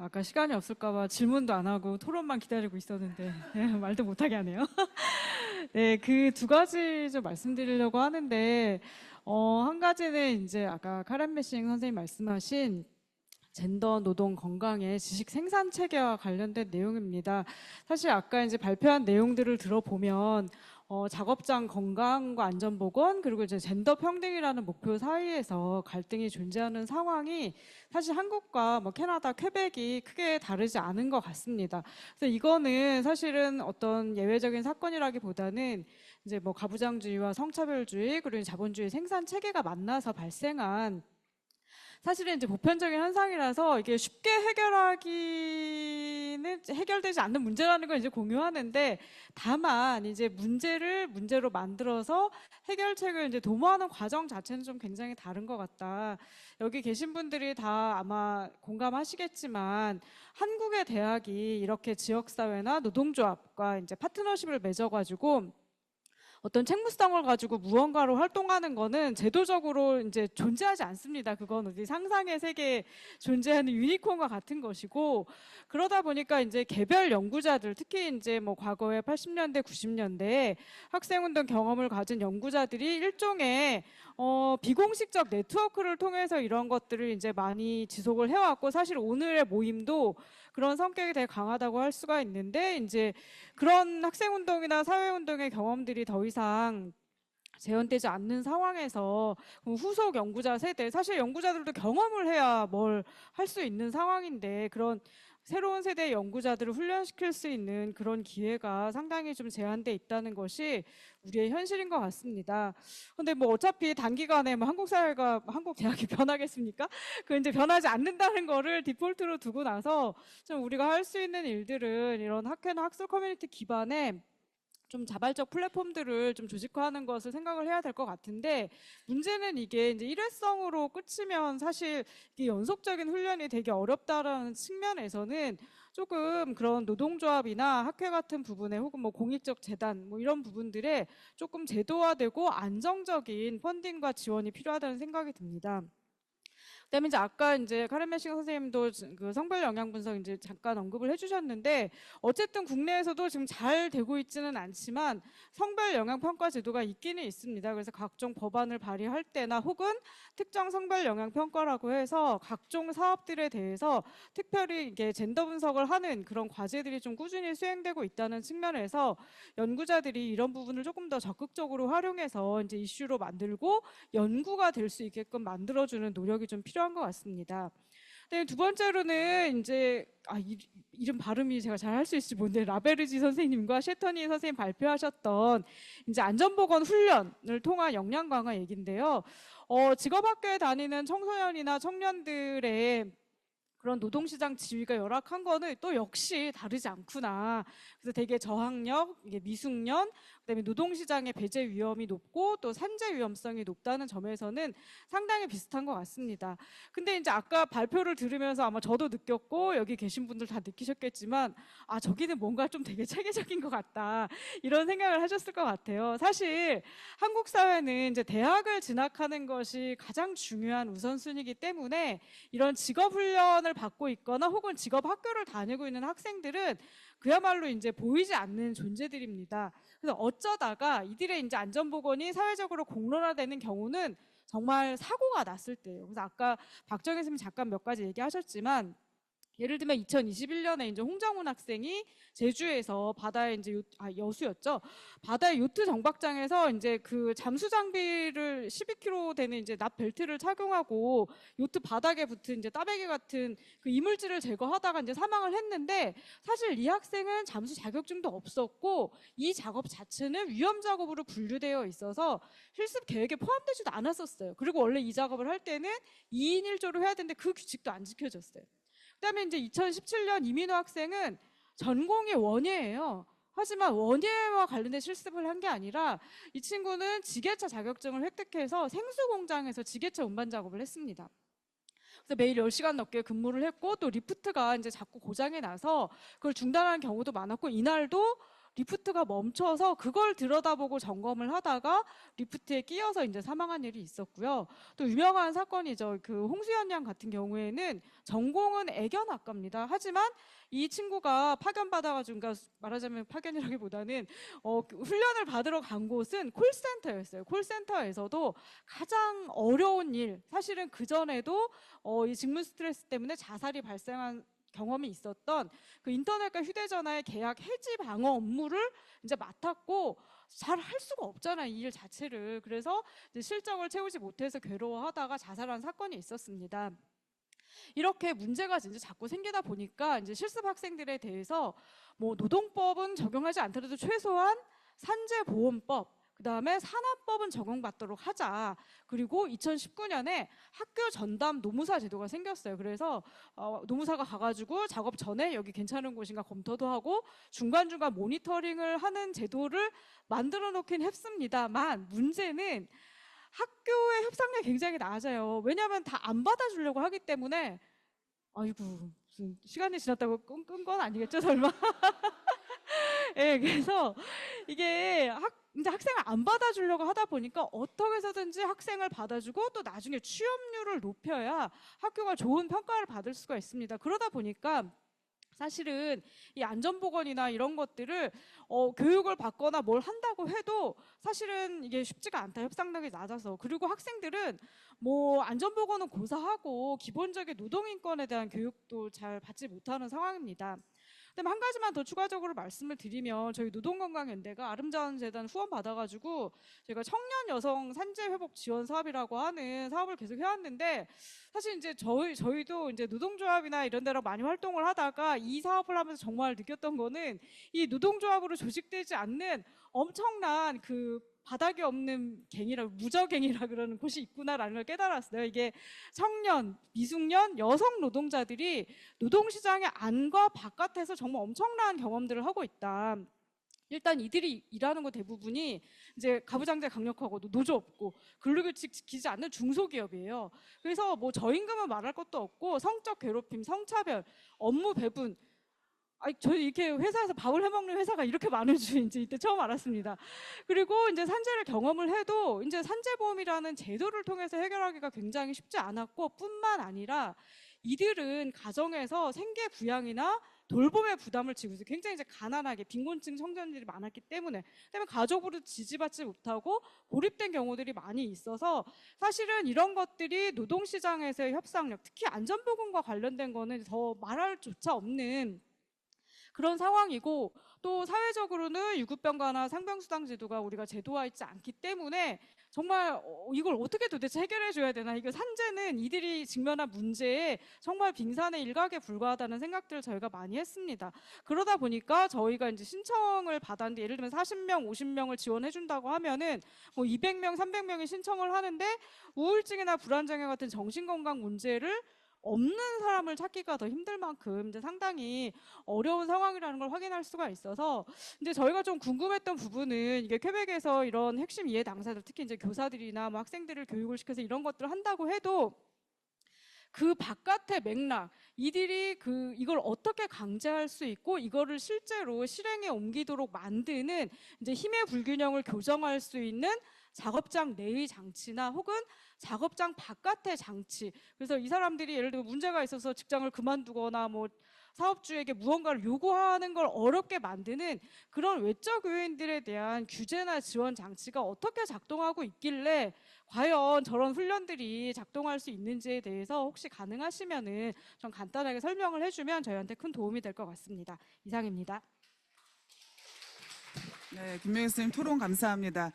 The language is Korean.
아까 시간이 없을까봐 질문도 안 하고 토론만 기다리고 있었는데 네, 말도 못하게 하네요. 네, 그 두 가지 좀 말씀드리려고 하는데 어, 한 가지는 이제 아까 카렌 메싱 선생님 말씀하신 젠더 노동 건강의 지식 생산 체계와 관련된 내용입니다. 사실 아까 이제 발표한 내용들을 들어보면 어, 작업장 건강과 안전보건 그리고 이제 젠더 평등이라는 목표 사이에서 갈등이 존재하는 상황이 사실 한국과 뭐 캐나다, 퀘벡이 크게 다르지 않은 것 같습니다. 그래서 이거는 사실은 어떤 예외적인 사건이라기보다는 이제 뭐 가부장주의와 성차별주의 그리고 자본주의 생산 체계가 만나서 발생한 사실은 이제 보편적인 현상이라서 이게 쉽게 해결하기는 해결되지 않는 문제라는 걸 이제 공유하는데 다만 이제 문제를 문제로 만들어서 해결책을 이제 도모하는 과정 자체는 좀 굉장히 다른 것 같다. 여기 계신 분들이 다 아마 공감하시겠지만 한국의 대학이 이렇게 지역사회나 노동조합과 이제 파트너십을 맺어가지고 어떤 책무성을 가지고 무언가로 활동하는 거는 제도적으로 이제 존재하지 않습니다. 그건 우리 상상의 세계에 존재하는 유니콘과 같은 것이고 그러다 보니까 이제 개별 연구자들 특히 이제 뭐 과거에 80년대, 90년대에 학생운동 경험을 가진 연구자들이 일종의 어, 비공식적 네트워크를 통해서 이런 것들을 이제 많이 지속을 해왔고 사실 오늘의 모임도 그런 성격이 되게 강하다고 할 수가 있는데 이제 그런 학생운동이나 사회운동의 경험들이 더 이상 재현되지 않는 상황에서 후속 연구자 세대 사실 연구자들도 경험을 해야 뭘 할 수 있는 상황인데 그런 새로운 세대의 연구자들을 훈련시킬 수 있는 그런 기회가 상당히 좀 제한돼 있다는 것이 우리의 현실인 것 같습니다. 근데 뭐 어차피 단기간에 뭐 한국 사회가 한국 대학이 변하겠습니까? 그 이제 변하지 않는다는 거를 디폴트로 두고 나서 좀 우리가 할 수 있는 일들은 이런 학회나 학술 커뮤니티 기반의 좀 자발적 플랫폼들을 좀 조직화하는 것을 생각을 해야 될 것 같은데 문제는 이게 이제 일회성으로 끝이면 사실 이게 연속적인 훈련이 되게 어렵다라는 측면에서는 조금 그런 노동조합이나 학회 같은 부분에 혹은 뭐 공익적 재단 뭐 이런 부분들에 조금 제도화되고 안정적인 펀딩과 지원이 필요하다는 생각이 듭니다. 그다음에 이제 아까 이제 카렌 메싱 선생님도 그 성별 영향 분석 이제 잠깐 언급을 해주셨는데 어쨌든 국내에서도 지금 잘 되고 있지는 않지만 성별 영향 평가 제도가 있기는 있습니다. 그래서 각종 법안을 발의할 때나 혹은 특정 성별 영향 평가라고 해서 각종 사업들에 대해서 특별히 이게 젠더 분석을 하는 그런 과제들이 좀 꾸준히 수행되고 있다는 측면에서 연구자들이 이런 부분을 조금 더 적극적으로 활용해서 이제 이슈로 만들고 연구가 될 수 있게끔 만들어주는 노력이 좀 필요 한 것 같습니다. 네, 두 번째로는 이제 아 이, 이름 발음이 제가 잘 할 수 있을지 모르는데 라베르지 선생님과 셰터니 선생님 발표하셨던 이제 안전보건 훈련을 통한 역량 강화 얘긴데요. 어, 직업학교에 다니는 청소년이나 청년들의 그런 노동시장 지위가 열악한 거는 또 역시 다르지 않구나. 그래서 되게 저학력, 미숙년, 그다음에 노동시장의 배제 위험이 높고 또 산재 위험성이 높다는 점에서는 상당히 비슷한 것 같습니다. 근데 이제 아까 발표를 들으면서 아마 저도 느꼈고 여기 계신 분들 다 느끼셨겠지만 아 저기는 뭔가 좀 되게 체계적인 것 같다 이런 생각을 하셨을 것 같아요. 사실 한국 사회는 이제 대학을 진학하는 것이 가장 중요한 우선순위이기 때문에 이런 직업 훈련을 받고 있거나 혹은 직업 학교를 다니고 있는 학생들은 그야말로 이제 보이지 않는 존재들입니다. 그래서 어쩌다가 이들의 이제 안전보건이 사회적으로 공론화되는 경우는 정말 사고가 났을 때예요. 그래서 아까 박정희 선생님 잠깐 몇 가지 얘기하셨지만 예를 들면 2021년에 이제 홍정훈 학생이 제주에서 바다에 이제 요, 아, 여수였죠. 바다의 요트 정박장에서 이제 그 잠수 장비를 12kg 되는 이제 납 벨트를 착용하고 요트 바닥에 붙은 이제 따베기 같은 그 이물질을 제거하다가 이제 사망을 했는데 사실 이 학생은 잠수 자격증도 없었고 이 작업 자체는 위험 작업으로 분류되어 있어서 실습 계획에 포함되지도 않았었어요. 그리고 원래 이 작업을 할 때는 2인 1조로 해야 되는데 그 규칙도 안 지켜졌어요. 그다음에 이제 2017년 이민호 학생은 전공이 원예예요. 하지만 원예와 관련된 실습을 한 게 아니라 이 친구는 지게차 자격증을 획득해서 생수 공장에서 지게차 운반 작업을 했습니다. 그래서 매일 10시간 넘게 근무를 했고 또 리프트가 이제 자꾸 고장이 나서 그걸 중단하는 경우도 많았고 이날도 리프트가 멈춰서 그걸 들여다보고 점검을 하다가 리프트에 끼어서 이제 사망한 일이 있었고요. 또 유명한 사건이죠. 그 홍수연 양 같은 경우에는 전공은 애견 학과입니다. 하지만 이 친구가 파견 받아가지고 그러니까 말하자면 파견이라기보다는 어, 그 훈련을 받으러 간 곳은 콜센터였어요. 콜센터에서도 가장 어려운 일, 사실은 그 전에도 어, 이 직무 스트레스 때문에 자살이 발생한 경험이 있었던 그 인터넷과 휴대전화의 계약 해지 방어 업무를 이제 맡았고 잘 할 수가 없잖아요 이 일 자체를 그래서 이제 실적을 채우지 못해서 괴로워하다가 자살한 사건이 있었습니다. 이렇게 문제가 이제 자꾸 생기다 보니까 이제 실습 학생들에 대해서 뭐 노동법은 적용하지 않더라도 최소한 산재보험법 그 다음에 산업법은 적용받도록 하자. 그리고 2019년에 학교 전담 노무사 제도가 생겼어요. 그래서 어, 노무사가 가가지고 작업 전에 여기 괜찮은 곳인가 검토도 하고 중간중간 모니터링을 하는 제도를 만들어 놓긴 했습니다만 문제는 학교의 협상력이 굉장히 낮아요. 왜냐하면 다 안 받아주려고 하기 때문에 아이고 무슨 시간이 지났다고 끈 건 아니겠죠 설마? 예, 그래서 이게 학 이제 학생을 안 받아주려고 하다 보니까 어떻게 해서든지 학생을 받아주고 또 나중에 취업률을 높여야 학교가 좋은 평가를 받을 수가 있습니다. 그러다 보니까 사실은 이 안전보건이나 이런 것들을 어, 교육을 받거나 뭘 한다고 해도 사실은 이게 쉽지가 않다. 협상력이 낮아서. 그리고 학생들은 뭐 안전보건은 고사하고 기본적인 노동인권에 대한 교육도 잘 받지 못하는 상황입니다. 그다음에 한 가지만 더 추가적으로 말씀을 드리면 저희 노동건강연대가 아름다운 재단 후원 받아가지고 저희가 청년 여성 산재 회복 지원 사업이라고 하는 사업을 계속 해왔는데 사실 이제 저희 저희도 이제 노동조합이나 이런 데로 많이 활동을 하다가 이 사업을 하면서 정말 느꼈던 거는 이 노동조합으로 조직되지 않는 엄청난 그 바닥이 없는 갱이라 무저갱이라 그러는 곳이 있구나라는 걸 깨달았어요. 이게 청년, 미숙년, 여성 노동자들이 노동시장의 안과 바깥에서 정말 엄청난 경험들을 하고 있다. 일단 이들이 일하는 거 대부분이 이제 가부장제 강력하고 노조 없고 근로규칙 지키지 않는 중소기업이에요. 그래서 뭐 저임금은 말할 것도 없고 성적 괴롭힘, 성차별, 업무 배분 아니 저희 이렇게 회사에서 밥을 해먹는 회사가 이렇게 많은 줄 이제 이때 처음 알았습니다. 그리고 이제 산재를 경험을 해도 이제 산재보험이라는 제도를 통해서 해결하기가 굉장히 쉽지 않았고 뿐만 아니라 이들은 가정에서 생계 부양이나 돌봄의 부담을 지고 있어요. 굉장히 이제 가난하게 빈곤층 청년들이 많았기 때문에 때문에 가족으로 지지받지 못하고 고립된 경우들이 많이 있어서 사실은 이런 것들이 노동시장에서의 협상력 특히 안전보건과 관련된 거는 더 말할 조차 없는 그런 상황이고 또 사회적으로는 유급병가나 상병수당 제도가 우리가 제도화 있지 않기 때문에 정말 어, 이걸 어떻게 도대체 해결해 줘야 되나 이거 산재는 이들이 직면한 문제에 정말 빙산의 일각에 불과하다는 생각들을 저희가 많이 했습니다. 그러다 보니까 저희가 이제 신청을 받았는데 예를 들면 40명, 50명을 지원해 준다고 하면은 뭐 200명, 300명이 신청을 하는데 우울증이나 불안장애 같은 정신건강 문제를 없는 사람을 찾기가 더 힘들 만큼 이제 상당히 어려운 상황이라는 걸 확인할 수가 있어서 이제 저희가 좀 궁금했던 부분은 이게 퀘벡에서 이런 핵심 이해 당사자들 특히 이제 교사들이나 뭐 학생들을 교육을 시켜서 이런 것들을 한다고 해도 그 바깥의 맥락, 이들이 그 이걸 어떻게 강제할 수 있고 이거를 실제로 실행에 옮기도록 만드는 이제 힘의 불균형을 교정할 수 있는 작업장 내의 장치나 혹은 작업장 바깥의 장치. 그래서 이 사람들이 예를 들어 문제가 있어서 직장을 그만두거나 뭐 사업주에게 무언가를 요구하는 걸 어렵게 만드는 그런 외적 요인들에 대한 규제나 지원 장치가 어떻게 작동하고 있길래 과연 저런 훈련들이 작동할 수 있는지에 대해서 혹시 가능하시면은 좀 간단하게 설명을 해주면 저희한테 큰 도움이 될 것 같습니다. 이상입니다. 네, 김명희 선생님 토론 감사합니다.